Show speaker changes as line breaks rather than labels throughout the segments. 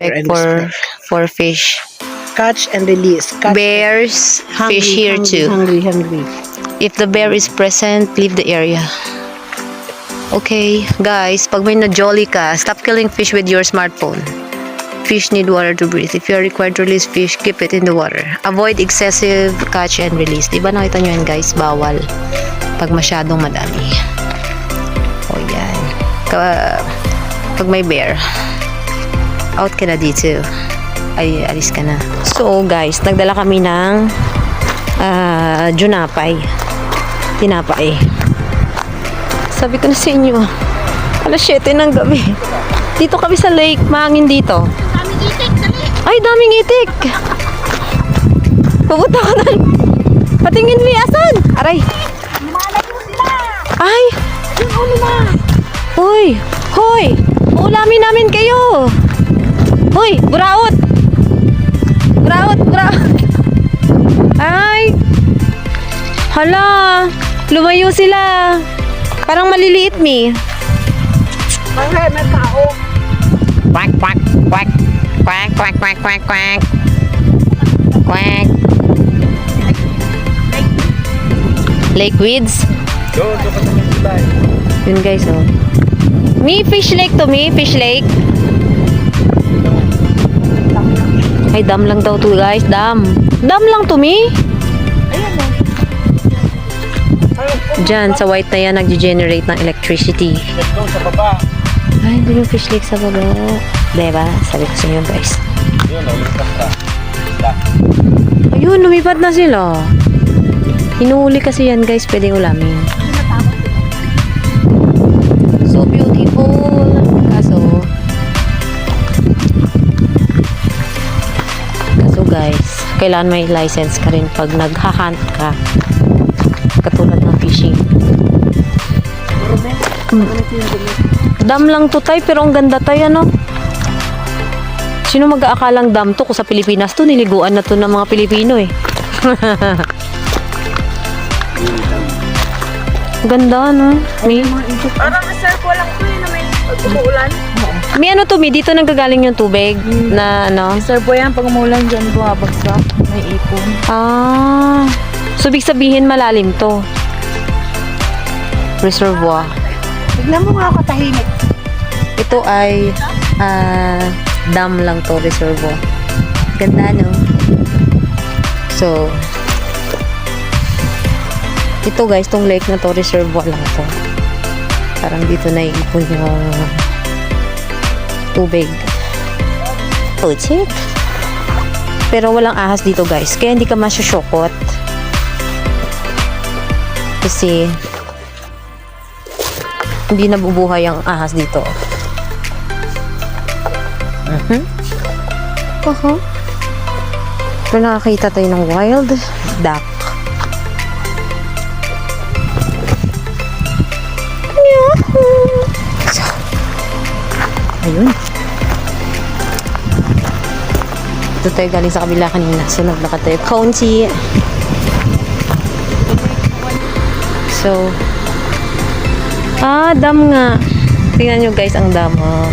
and
for for fish.
catch and release. Catch
Bears,
hungry,
fish here
hungry,
too.
Hungry, hungry.
If the bear is present, leave the area. Okay, guys, pag may na-jolly ka, stop killing fish with your smartphone. Fish need water to breathe. If you are required to release fish, keep it in the water. Avoid excessive catch and release. Di ba nakita nyo yan, guys? Bawal. Pag masyadong madami. O yan. Ka- pag may bear, out ka na dito. Ay, alis ka na. So, guys, nagdala kami ng ah junapay. Tinapay. Sabi ko na sa inyo, alas 7 ng gabi. Dito kami sa lake, mahangin dito. Ay, daming itik! Pupunta ko na. Patingin mi, asan? Aray! Ay! Hoy! Hoy! Ulamin namin kayo! Hoy! Buraot! Buraot! Buraot! Ay! Hala! Lumayo sila! Parang maliliit mi.
May may tao.
Quack, quack, quack. Quack, quack, quack, quack, quack. Quack. Lake weeds. Yun guys, oh. Mi, fish lake to, mi. Fish lake. Ay, dam lang daw to, guys. Dam. Dam lang to, mi. Diyan, sa white na yan, nag-generate ng electricity.
Sa baba.
Ay, hindi yung fish lake sa baba. Diba? Sabi ko sa inyo, guys.
Ulitas ka.
Ayun, lumipad na sila. Hinuhuli kasi yan, guys. Pwedeng ulamin. So beautiful. Kailangan may license ka rin pag nagha-hunt ka. Katulad ng fishing. Dam lang to tay, pero ang ganda tay, ano? Sino mag-aakalang dam to? Kung sa Pilipinas to, niliguan na to ng mga Pilipino eh. Ganda, no? May,
Parang circle lang po yun may umuulan.
may ano to, may dito nanggagaling yung tubig na ano.
Sir po yan, pag umuulan dyan, bumabagsak. May ipon.
Ah. So, ibig sabihin malalim to. Reservoir.
Tignan mo nga katahimik.
Ito ay ah, dam lang to, reservoir. Ganda, no? So, ito guys, tong lake na to, reservoir lang to. Parang dito na iipon yung tubig. Oh, check. Pero walang ahas dito guys, kaya hindi ka masyusyokot. Kasi, hindi nabubuhay ang ahas dito. Mhm. Oho. Pero nakakita tayo ng wild duck. Ito tayo galing sa kabila kanina. So, naglakad tayo. County. So, ah, dam nga. Tingnan nyo guys ang dam. Oh.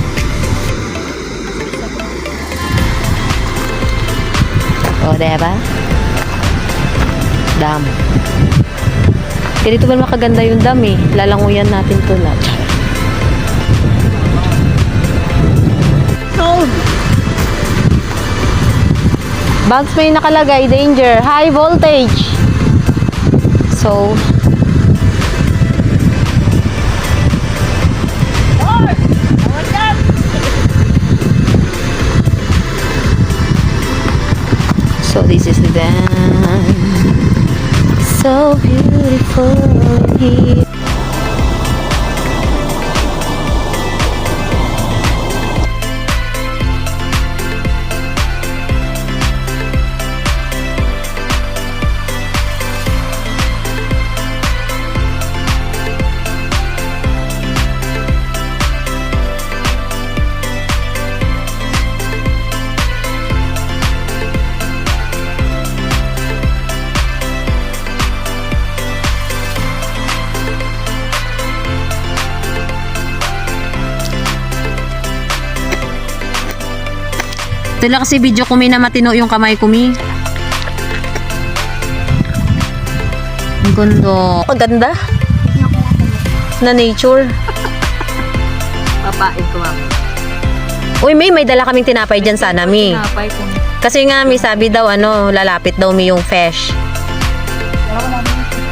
O, oh, diba? Dam. Ganito ba makaganda yung dam eh. Lalanguyan natin to na.
Sold.
Bags may nakalagay, danger, high voltage. So, so this is the dam. So beautiful here. Ito lang kasi video kumi na matino yung kamay kumi. Ang ganda. Ang ganda. Na nature.
Papain ko mama.
Uy, May, may dala kaming tinapay dyan sana, Mi.
Napay ko.
Kasi nga, Mi, sabi daw, ano, lalapit daw, Mi, yung fish.
Wala ko namin